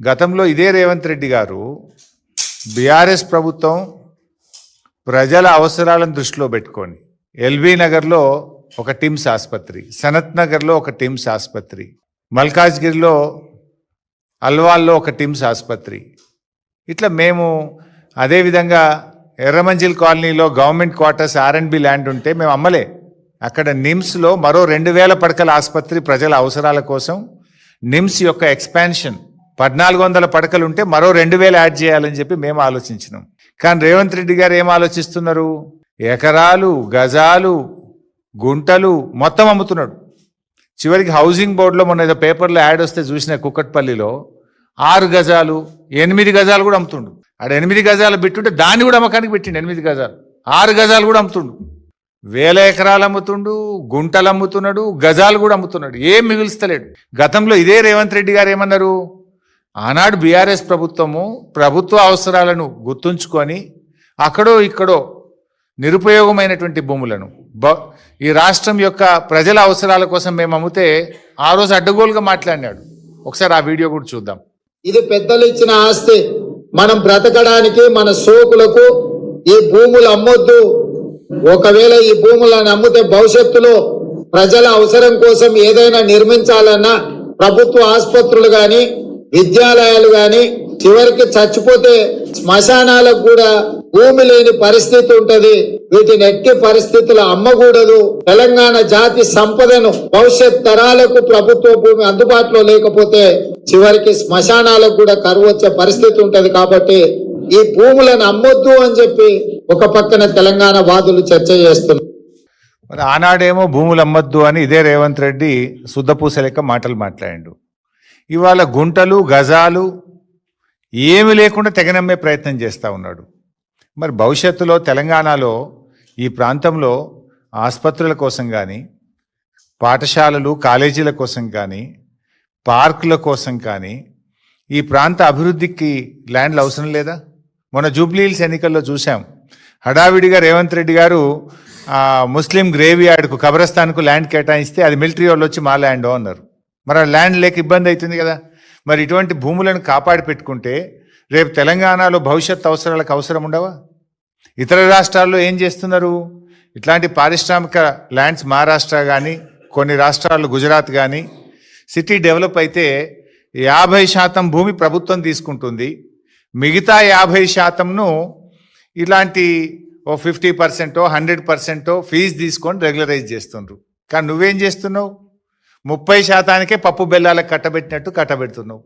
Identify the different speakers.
Speaker 1: గతంలో ఇదే రేవంత్ రెడ్డి గారు బీఆర్ఎస్ ప్రభుత్వం ప్రజల అవసరాలను దృష్టిలో పెట్టుకొని ఎల్బీ నగర్లో ఒక టిమ్స్ ఆసుపత్రి సనత్ నగర్లో ఒక టిమ్స్ ఆసుపత్రి మల్కాజ్గిరిలో అల్వాల్లో ఒక టిమ్స్ ఆసుపత్రి. ఇట్లా మేము అదేవిధంగా ఎర్రమంజిల్ కాలనీలో గవర్నమెంట్ క్వార్టర్స్ ఆర్ఎండ్బి ల్యాండ్ ఉంటే మేము అమ్మలే. అక్కడ నిమ్స్లో మరో రెండు వేల పడకల ఆసుపత్రి ప్రజల అవసరాల కోసం నిమ్స్ యొక్క ఎక్స్పాన్షన్ పద్నాలుగు వందల పడకలు ఉంటే మరో రెండు వేలు యాడ్ చేయాలని చెప్పి మేము ఆలోచించినాం. కానీ రేవంత్ రెడ్డి గారు ఏం ఆలోచిస్తున్నారు? ఎకరాలు గజాలు గుంటలు మొత్తం అమ్ముతున్నాడు. చివరికి హౌసింగ్ బోర్డులో మొన్న ఏదో పేపర్లో యాడ్ వస్తే చూసిన కుక్కట్పల్లిలో ఆరు గజాలు ఎనిమిది గజాలు కూడా అమ్ముతుండు. ఆడ ఎనిమిది గజాలు పెట్టుంటే దాన్ని కూడా అమ్మకానికి పెట్టిండు ఎనిమిది గజాలు. ఆరు గజాలు కూడా అమ్ముతుండు. వేల ఎకరాలు అమ్ముతుండు గుంటలు అమ్ముతున్నాడు గజాలు కూడా అమ్ముతున్నాడు. ఏం మిగులుస్తలేడు. గతంలో ఇదే రేవంత్ రెడ్డి గారు ఏమన్నారు? ఆనాడు బీఆర్ఎస్ ప్రభుత్వము ప్రభుత్వ అవసరాలను గుర్తుంచుకొని అక్కడో ఇక్కడో నిరుపయోగమైనటువంటి భూములను. బ ఈ రాష్ట్రం యొక్క ప్రజల అవసరాల కోసం మేము అమ్మితే ఆ రోజు అడ్డగోలుగా మాట్లాడినాడు. ఒకసారి ఆ వీడియో కూడా చూద్దాం.
Speaker 2: ఇది పెద్దలు ఇచ్చిన ఆస్తి. మనం బ్రతకడానికి మన సోకులకు ఈ భూములు అమ్మొద్దు. ఒకవేళ ఈ భూములను అమ్మితే భవిష్యత్తులో ప్రజల అవసరం కోసం ఏదైనా నిర్మించాలన్నా ప్రభుత్వ ఆసుపత్రులు కానీ విద్యాలయాలు కానీ చివరికి చచ్చిపోతే శ్మశానాలకు కూడా భూమి లేని పరిస్థితి ఉంటది. వీటిని ఎట్టి పరిస్థితులు అమ్మకూడదు. తెలంగాణ జాతి సంపదను భవిష్యత్ తరాలకు ప్రభుత్వ భూమి అందుబాటులో లేకపోతే చివరికి శ్మశానాలకు కూడా కరువు వచ్చే పరిస్థితి ఉంటది కాబట్టి ఈ భూములను అమ్మొద్దు అని చెప్పి ఒక పక్కన తెలంగాణ వాదులు చర్చ చేస్తున్నారు.
Speaker 1: మరి ఆనాడేమో భూములు అమ్మొద్దు అని ఇదే రేవంత్ రెడ్డి శుద్ధపూస లెక్క మాటలు మాట్లాడిండు. ఇవాళ గుంటలు గజాలు ఏమి లేకుండా తెగనమ్మే ప్రయత్నం చేస్తూ ఉన్నాడు. మరి భవిష్యత్తులో తెలంగాణలో ఈ ప్రాంతంలో ఆసుపత్రుల కోసం కానీ పాఠశాలలు కాలేజీల కోసం కానీ పార్కుల కోసం కానీ ఈ ప్రాంత అభివృద్ధికి ల్యాండ్లు అవసరం లేదా? మొన్న జూబ్లీహిల్స్ ఎన్నికల్లో చూసాం హడావిడిగా రేవంత్ రెడ్డి గారు ముస్లిం గ్రేవ్ యార్డ్కు కబ్రస్థాన్కు ల్యాండ్ కేటాయిస్తే అది మిలిటరీ వాళ్ళు వచ్చి మా ల్యాండ్ అన్నారు. మరి ఆ ల్యాండ్ లేక ఇబ్బంది అవుతుంది కదా. మరి ఇటువంటి భూములను కాపాడి పెట్టుకుంటే రేపు తెలంగాణలో భవిష్యత్ అవసరాలకు అవసరం ఉండవా? ఇతర రాష్ట్రాల్లో ఏం చేస్తున్నారు? ఇట్లాంటి పారిశ్రామిక ల్యాండ్స్ మహారాష్ట్ర కానీ కొన్ని రాష్ట్రాలు గుజరాత్ కానీ సిటీ డెవలప్ అయితే యాభై శాతం భూమి ప్రభుత్వం తీసుకుంటుంది. మిగతా యాభై శాతంను ఇలాంటి ఓ ఫిఫ్టీ పర్సెంటో హండ్రెడ్ పర్సెంటో ఫీజు తీసుకొని రెగ్యులరైజ్ చేస్తుండ్రు. కానీ నువ్వేం చేస్తున్నావు? ముప్పై శాతానికే పప్పు బెల్లాలకు కట్టబెట్టినట్టు కట్టబెడుతున్నావు.